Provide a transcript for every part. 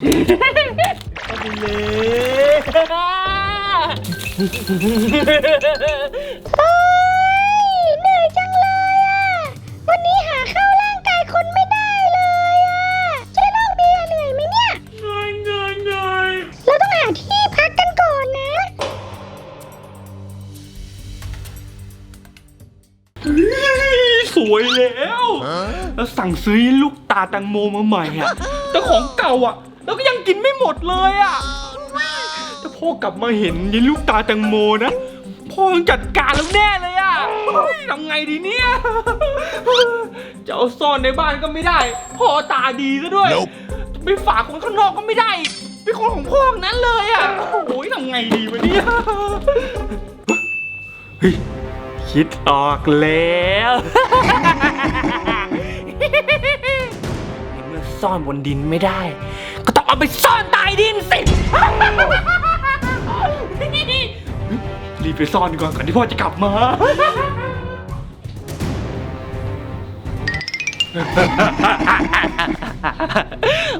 เอาไปเลยโอ้ยเหนื่อยจังเลยอะ วันนี้หาเข้าร่างกายคนไม่ได้เลยอะเจ๊นอกเบียร์เหนื่อยไหมเนี่ยเงยเงยเงยเราต้องหาที่พักกันก่อนนะ สวยแล้ว แล้วสั่งซื้อลูกตาแตังโมมาใหม่อะแต่ของเก่าอะ หมดเลยอะถ้าพ่อกลับมาเห็นยีลูกตาแตงโมนะพ่อต้องจัดการแล้วแน่เลยอะเฮ้ยทำไงดีเนี่ยจะเอาซ่อนในบ้านก็ไม่ได้พ่อตาดีซะด้วยจะไปฝากคนข้างนอกก็ไม่ได้อีกเป็นคนของพ่อทั้งนั้นเลยอะโอ้ยทำไงดีวะเนี่ยเฮ้ยคิดออกแล้วในเมื่อซ่อนบนดินไม่ได้ก็ต้อง เอาไปซ่อนใต้ดินสิรีบไปซ่อนดีกว่าก่อนที่พ่อจะกลับมา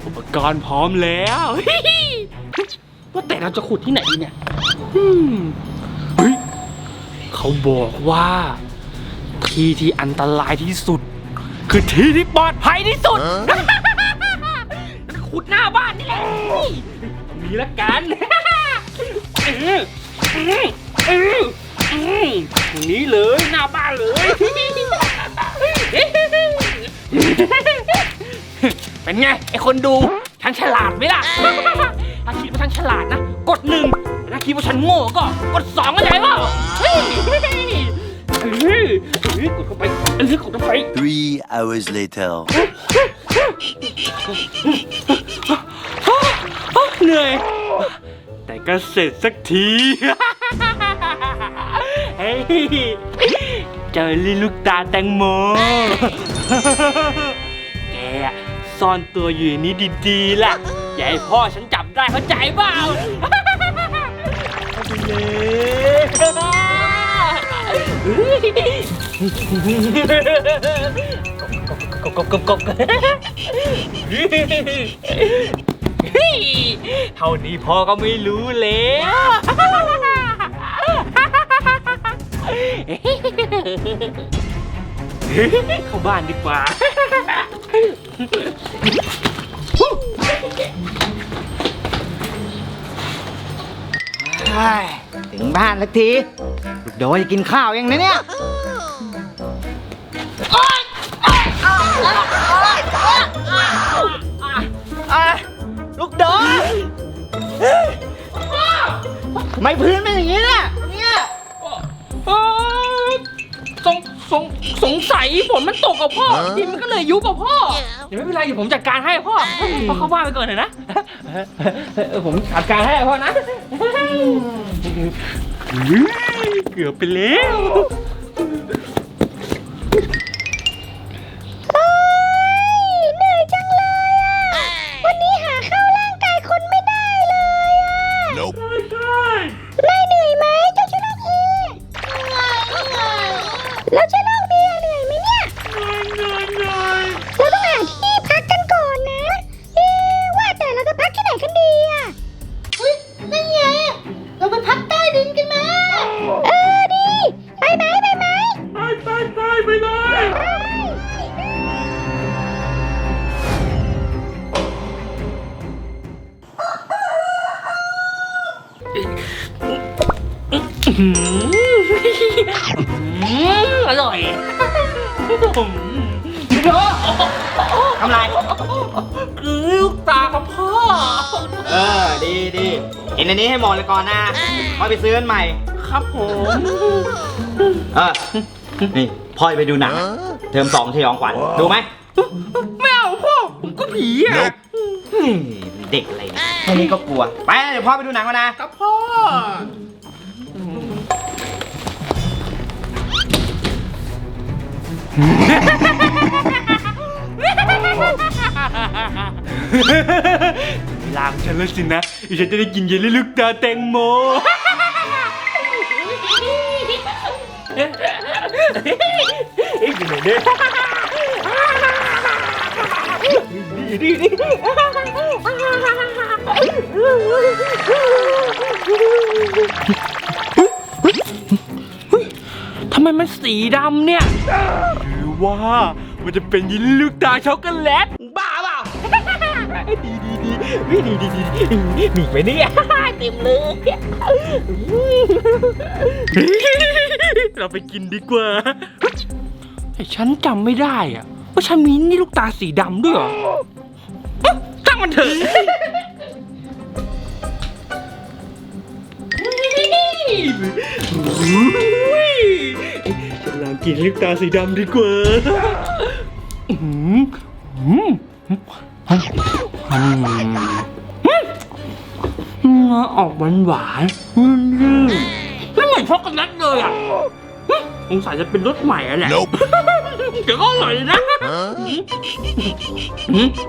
อุปกรณ์พร้อมแล้ว ว่าแต่เราจะขุดที่ไหนดีเนี่ยอืมเฮ้ยเขาบอกว่า ที่ที่อันตรายที่สุด คือที่ที่ปลอดภัยที่สุด ขุดหน้าบ้านนี่แหละตรงนี้ละกันอื้ออื้ออื้ออื้อตรงนี้เลยหน้าบ้านเลยเป็นไงไอคนดูฉันฉลาดไหมล่ะ ถ้าคิดว่าฉันฉลาดนะ กดหนึ่งถ้าคิดว่าฉันโง่ก็กดสองก็ได้เปล่ายเฮ้ยเฮ้ยเฮ้ยกดเข้าไปเฮ้ยกดเข้าไป Three hours later. เหนื่อย แต่ก็เสร็จสักที เฮ้ยเจอลิลูกตาแตงโม แกอะซ่อนตัวอยู่ในนี้ดีๆล่ะ อย่าให้พ่อฉันจับได้เข้าใจเปล่าเอาไปเลยกบกบกบกบกบเฮ้ ยเท่านี้พ่อก็ไม่รู้แล้ว เข้าบ้านดีกว่า ถึงบ้านสักทีลูกโดยจะกินข้าวยังนะเนี่ยอะ ลูกโดยไม่พื้นเป็นอย่างนี้เนี่ยเนี่ยเอ่อสงสงสงสัยฝนมันตกกับพ่อดินมันก็เลยยุบกับพ่อเดี๋ยวไม่เป็นไรเดี๋ยวผมจัดการให้พ่อพ่อเข้าบ้านไปก่อนเถอะนะเออผมจัดการให้พ่อนะเกือบไปแล้ว อร่อยผมทำไรลูกตาครับพ่อ เออ ดีดีเห็นอันนี้ให้หมดเลยก่อนนะค่อยไปซื้ออันใหม่ ครับผม เออ นี่พ่อไปดูหนังเทอมสองสยองขวัญดูไหมไม่เอาพ่อ ผมก็ผีอะเด็กอะไรเนี่ยแค่นี้ก็กลัว ไปเดี๋ยวพ่อไปดูหนังก่อนนะ ครับพ่อ เวลาของฉันแล้วสินะอีฉันจะได้กินเยลลี่ลูกตาแตงโมเำไมมันสีดำเนี่ย หรือว่ามันจะเป็นยินลูกตาช็อกโกแลต บ้าเปล่า ดีดีดีวิดีดีดีมีไหมเนี่ย เต็มเลย เราไปกินดีกว่า แต่ฉันจำไม่ได้อะว่าฉันมีนี่ลูกตาสีดำด้วยเหรอเอ้าตั้งมันเถอะ อุ๊ยฉันลองกินลูกตาสีดำดีกว่าอืมอืมอืมอออกหวานหวานๆอืมไม่เหมือนช็อกโกแลตเลยอะสงสัยจะเป็นรสใหม่อะแหละเดี๋ยวก็อร่อยนะ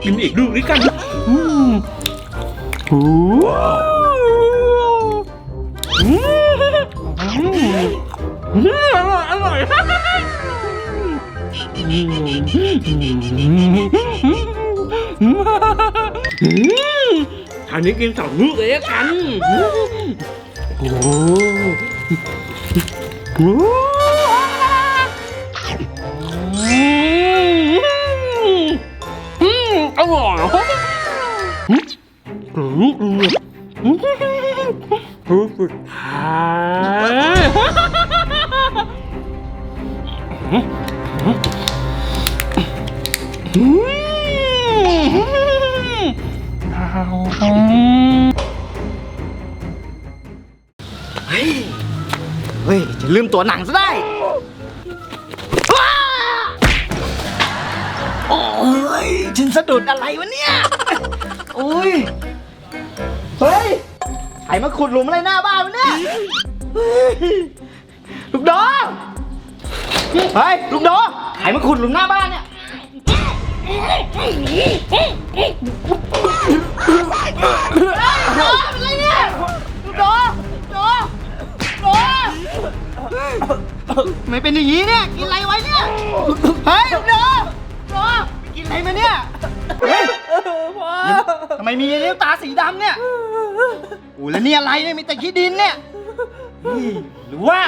กินอีกลูกนี้กันอืมโอร่อยอันนี้กินสองลูกเลยละกัน โอ้โหอร่อยอืมลูกลูกสุดท้าย เฮ้ย จะลืมตัวหนังซะได้ โอ้ยฉันสะดุดอะไรวะเนี่ย โอ้ย เฮ้ยใครมาขุดหลุมอะไรหน้าบ้านวะเนี่ย ลูกดอ เฮ้ยลูกดอใครมาขุดหลุมหน้าบ้านเนี่ยอะไรเนี่ยโดโดโดไม่เป็นอย่างนี้เนี่ยกินอะไรไว้เนี่ยเฮ้ยโดโดไปกินอะไรมาเนี่ยเฮ้ยทำไมมีเลี้ยวตาสีดำเนี่ยโอ้แล้วนี่อะไรเนี่ยมีแต่ขี้ดินเนี่ยเฮ้ยหรือว่า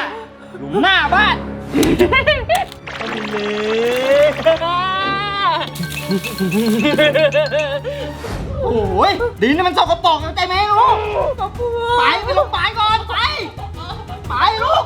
หลุมหน้าบ้าน โอ้ยดินนี่มันสกปรกเข้าใจไหมลูก ไปไปลูกไปก่อนไป ไปลูก